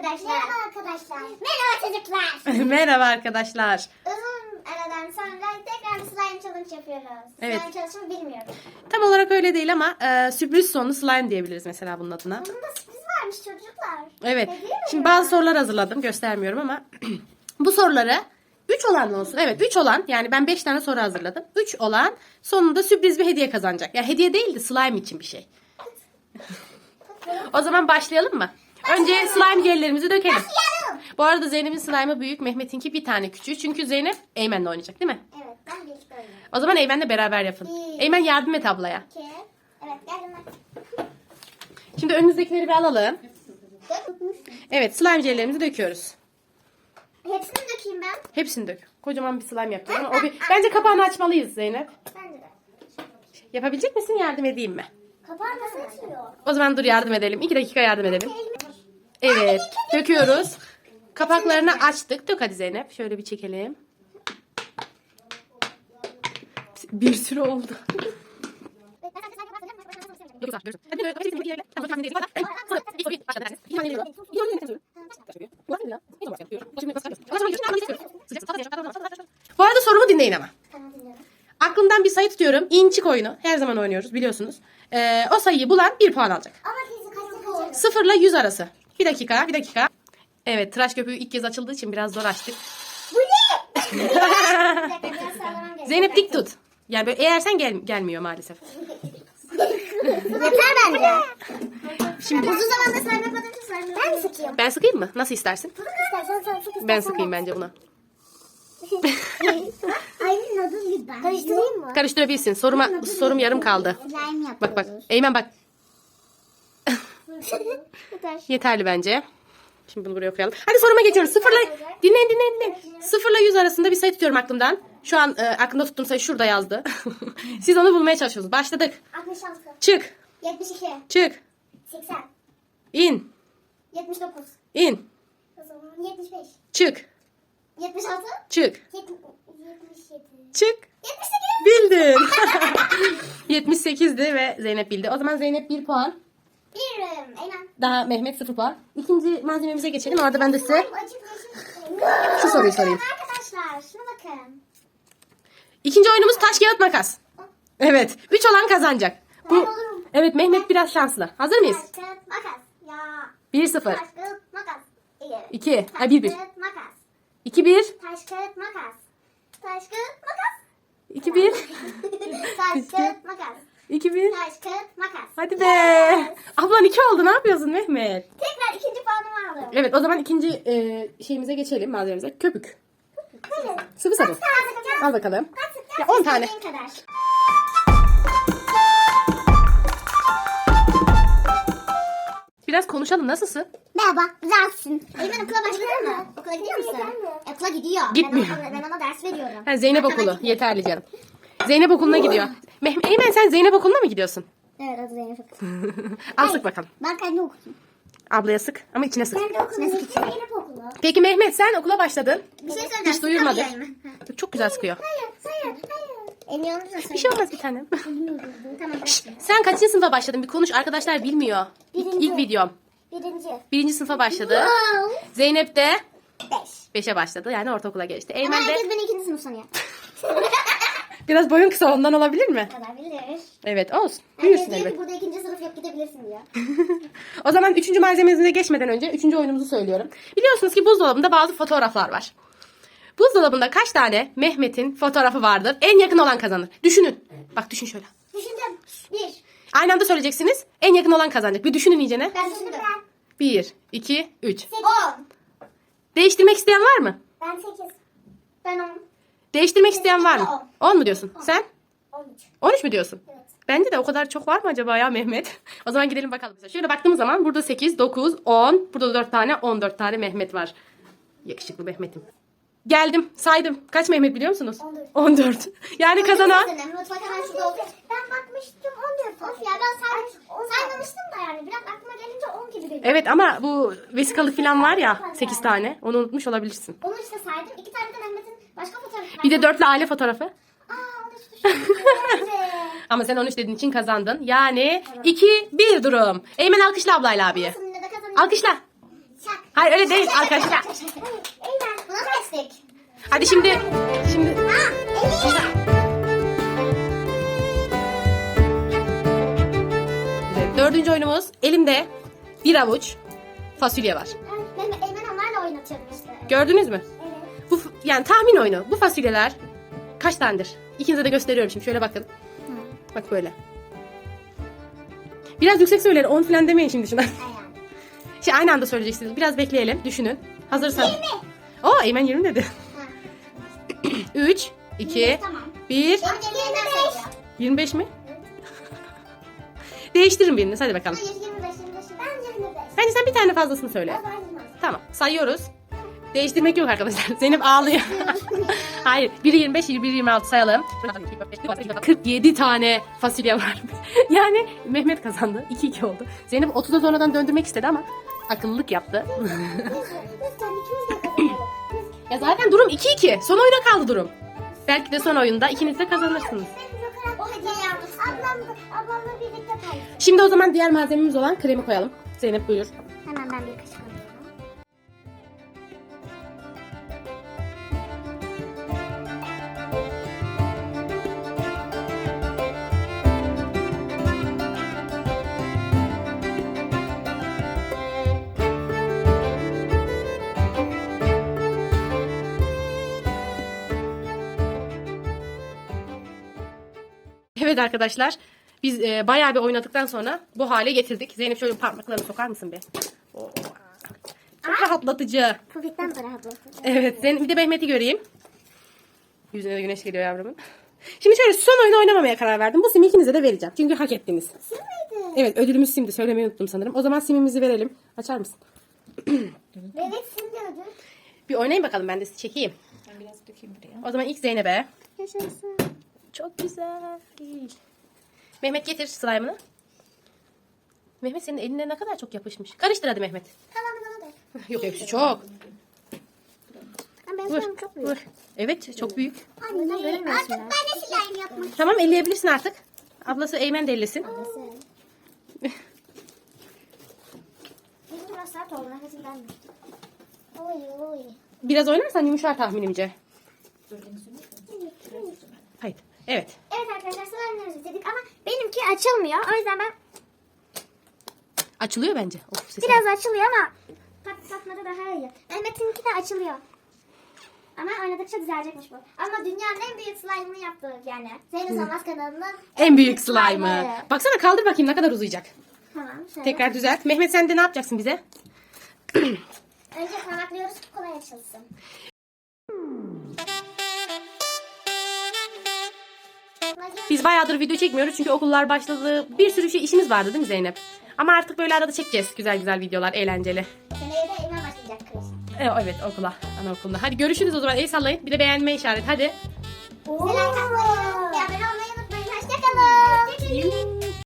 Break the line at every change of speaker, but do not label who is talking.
arkadaşlar. Merhaba arkadaşlar. Merhaba çocuklar.
Merhaba arkadaşlar.
Uzun aradan sonra tekrar slime challenge yapıyoruz.
Evet.
Slime challenge'ı bilmiyorum.
Tam olarak öyle değil ama e, sürpriz sonlu slime diyebiliriz mesela bunun adına.
Bunun da sürpriz varmış çocuklar.
Evet.
Hediye
Şimdi bazı sorular hazırladım. Göstermiyorum ama bu soruları 3 olan olsun. Evet 3 olan yani ben 5 tane soru hazırladım. 3 olan sonunda sürpriz bir hediye kazanacak. Ya hediye değil de slime için bir şey. o zaman başlayalım mı? Önce slime jellerimizi dökelim.
Başlayalım.
Bu arada Zeynep'in slime'ı büyük, Mehmet'inki bir tane küçüğü. Çünkü Zeynep Eymen'le oynayacak değil mi?
Evet ben birlikte oynayayım.
O zaman Eymen'le beraber yapın.
İyi.
Eymen yardım et ablaya.
İki. Evet geldim ben.
Şimdi önünüzdekileri bir alalım. Evet slime jellerimizi döküyoruz.
Hepsini dökeyim ben.
Hepsini dök. Kocaman bir slime yapacağız ama o bir... Bence kapağını açmalıyız Zeynep.
Bence de.
Yapabilecek misin? Yardım edeyim mi?
Kapağı nasıl açılıyor?
O zaman dur yardım edelim. İki dakika yardım edelim. Evet. Döküyoruz. Kapaklarını açtık. Dök hadi Zeynep. Şöyle bir çekelim. Bir sürü oldu. Bu arada sorumu dinleyin ama. Aklımdan bir sayı tutuyorum. İnçik oyunu. Her zaman oynuyoruz biliyorsunuz. Ee, o sayıyı bulan bir puan alacak. Sıfırla 100 arası. Bir dakika, bir dakika. Evet, tıraş köpüğü ilk kez açıldığı için biraz zor açtık.
Bu ne?
Zeynep dik tut. Yani böyle eğersen gel gelmiyor maalesef.
Yeter bence. Şimdi uzun zamandır slime yapmadığım için slime Ben sıkayım?
Ben sıkayım mı? Nasıl istersin?
İstersen sen sık istersen
Ben sıkayım bence buna.
Aynen adı gibi ben. Karıştırayım mı?
Karıştırabilirsin. Soruma, sorum yarım kaldı. Bak bak. Eymen bak.
Yeter.
Yeterli bence. Şimdi bunu buraya koyalım. Hadi soruma geçiyoruz. Sıfırla dinleyin dinleyin dinleyin. Sıfırla 100 arasında bir sayı tutuyorum aklımdan. Şu an e, aklımda tuttuğum sayı şurada yazdı. Siz onu bulmaya çalışıyorsunuz. Başladık.
66.
Çık.
72.
Çık.
80.
İn.
79.
İn.
O zaman 75.
Çık.
76.
Çık.
77.
Çık.
78.
Bildin. 78'di ve Zeynep bildi. O zaman Zeynep 1 puan.
Birim. Aynen.
Daha Mehmet 0 puan. İkinci malzememize geçelim. Orada ben de size. Şu soruyu sorayım.
Arkadaşlar şuna bakın.
İkinci oyunumuz taş kağıt makas. Evet. 3 olan kazanacak.
Ben
Bu
olurum.
Evet Mehmet biraz şanslı. Hazır mıyız?
Taş kağıt makas. Ya.
1-0.
Taş kağıt makas. İyi.
2.
Taş
Ha 1-1.
kağıt makas.
2-1.
Taş kağıt makas. Taş kağıt makas.
2-1.
Taş kağıt makas.
2-1.
Taş kağıt makas.
Hadi be.
Yes.
Ablan 2 oldu. Ne yapıyorsun Mehmet?
Tekrar ikinci puanımı aldım.
Evet o zaman ikinci e, şeyimize geçelim malzememize. Köpük.
Hadi.
Sıvı sabun. Al bakalım. Ya, on tane.
İstediğin kadar.
Biraz konuşalım. Nasılsın?
Merhaba, güzelsin. Eymen okula başladın mı? Okula gidiyor musun? Okula gidiyor.
Gitmiyor.
Ben ona, ben ona ders veriyorum.
Ha, Zeynep okulu. Yeterli canım. Zeynep okuluna gidiyor. Meh- Eymen sen Zeynep okuluna mı gidiyorsun?
Evet, adı Zeynep okulu.
Al sık bakalım.
Ben kendi okudum.
Ablaya sık ama içine sık.
Ben de okudum. Zeynep okulu.
Peki Mehmet sen okula başladın.
Bir şey söyleyeceğim.
Hiç
mı?
Çok güzel sıkıyor.
Hayır, hayır, hayır. Yanınıza
Bir şey olmaz bir tanem.
Tamam, bekle.
Sen kaçıncı sınıfa başladın? Bir konuş. Arkadaşlar bilmiyor. İlk,
Birinci.
ilk videom.
Birinci.
Birinci sınıfa başladı.
Wow.
Zeynep de
Beş.
beşe başladı. Yani ortaokula geçti.
Ama
Eymen de
herkes beni ikinci sınıf sanıyor.
biraz boyun kısa ondan olabilir mi?
kadar bilir.
Evet olsun. Büyürsün elbet.
burada ikinci sınıf yok gidebilirsin diyor.
O zaman üçüncü malzememize geçmeden önce üçüncü oyunumuzu söylüyorum. Biliyorsunuz ki buzdolabında bazı fotoğraflar var. Buzdolabında kaç tane Mehmet'in fotoğrafı vardır? En yakın olan kazanır. Düşünün. Bak düşün şöyle.
Düşündüm. Bir.
Aynı anda söyleyeceksiniz. En yakın olan kazanacak. Bir düşünün iyicene.
Ben düşündüm.
Bir, iki, üç.
On.
Değiştirmek isteyen var mı?
Ben sekiz. Ben on.
Değiştirmek isteyen var mı? 10 mu diyorsun? Sen?
On üç.
13 mü diyorsun?
Evet.
Bence de o kadar çok var mı acaba ya Mehmet? o zaman gidelim bakalım. Şöyle baktığımız zaman burada 8, 9, 10. Burada da 4 tane, 14 tane Mehmet var. Yakışıklı Mehmet'im. Geldim, saydım. Kaç Mehmet biliyor musunuz?
14.
14. Yani kazanan.
Ben bakmıştım 14. Of ya ben say saymamıştım da yani. Biraz aklıma gelince 10 gibi geliyor.
Evet ama bu vesikalık falan var ya 8 tane. Onu unutmuş olabilirsin.
Onu işte saydım. İki tane de Mehmet'in başka fotoğrafı var.
Bir de dörtlü aile fotoğrafı.
Aa onu hiç düşünmedim.
Ama sen 13 dediğin için kazandın. Yani 2-1 durum. Eymen alkışla ablayla abiye.
Sonunda da kazanıyorum.
Alkışla.
Şak.
Hayır öyle değil arkadaşlar.
Eymen. Buna destek.
Hadi şimdi şimdi
Ha,
dördüncü oyunumuz elimde bir avuç fasulye var.
Mehmet Eymen onlarla oynatıyorum işte.
Gördünüz mü? Yani tahmin oyunu. Bu fasulyeler kaç tanedir? İkinize de gösteriyorum şimdi. Şöyle bakın. Bak böyle. Biraz yüksek söyleyin. 10 falan demeyin şimdi şuna. Şey aynı anda söyleyeceksiniz. Biraz bekleyelim. Düşünün. Hazırsan.
20.
Oo Eymen 20 dedi.
Ha.
3, 2,
Tamam.
1.
Benim yerimden sayacağım.
25 mi? Değiştirin biriniz. Hadi bakalım.
Hayır 25 25. Ben 25.
Bence sen bir tane fazlasını söyle. Tamam. Sayıyoruz. Değiştirmek yok arkadaşlar. Zeynep ağlıyor. Hayır. Biri 25, biri 26 sayalım. 47 tane fasulye var. yani Mehmet kazandı. 2-2 oldu. Zeynep 30'a sonradan döndürmek istedi ama akıllılık yaptı. Ya zaten durum 2-2. Son oyuna kaldı durum. Belki de son oyunda ikiniz de kazanırsınız. Şimdi o zaman diğer malzememiz olan kremi koyalım. Zeynep buyur. Evet arkadaşlar. Biz e, bayağı bir oynadıktan sonra bu hale getirdik. Zeynep şöyle parmaklarını sokar mısın be? Oo. Çok rahatlatıcı.
Pufikten de rahatlasın.
Evet. Zeynep bir de Mehmet'i göreyim. Yüzüne de güneş geliyor yavrumun. Şimdi şöyle son oyunu oynamamaya karar verdim. Bu simi ikinize de vereceğim. Çünkü hak ettiniz.
Sim miydi?
Evet ödülümüz simdi. Söylemeyi unuttum sanırım. O zaman simimizi verelim. Açar mısın?
Evet sim diyordu.
Bir oynayın bakalım ben de sizi çekeyim.
Ben biraz dökeyim buraya.
O zaman ilk Zeynep'e.
Yaşasın.
Çok güzel. Mehmet getir slime'ını. Mehmet senin eline ne kadar çok yapışmış. Karıştır hadi Mehmet.
Tamam bana da.
Yok hepsi çok.
Ha, Ben
Vur.
çok büyük.
Vur. Evet çok büyük.
Anne artık ben de slime yapmak
Tamam elleyebilirsin artık. Ablası Eymen de ellesin.
istiyorum. Biraz sert oldu. Nefesim gelmiyor. Oy oy.
Biraz oynarsan yumuşar tahminimce. Evet.
Evet arkadaşlar slime'larımızı dedik ama benimki açılmıyor. O yüzden ben
Açılıyor bence. Of, sesi
biraz açılıyor ama tak takmada daha iyi. Mehmet'inki de açılıyor. Ama oynadıkça düzelecekmiş bu. Ama dünyanın en büyük slime'ını yaptık yani. Zeynep Sanmaz kanalının
En büyük slime'ı. Baksana kaldır bakayım ne kadar uzayacak.
Tamam şöyle.
Tekrar düzelt. Mehmet sen de ne yapacaksın bize?
Önce parmaklıyoruz ki kolay açılsın.
Biz bayağıdır video çekmiyoruz çünkü okullar başladı. Bir sürü şey işimiz vardı değil mi Zeynep? Ama artık böyle arada çekeceğiz güzel güzel videolar, eğlenceli.
Seneye de evime başlayacak kız.
E, evet okula, anaokuluna. Hadi görüşürüz o zaman. El sallayın. Bir de beğenme işareti. Hadi.
Selam. Abone olmayı unutmayın. Hoşçakalın. Hoşçakalın.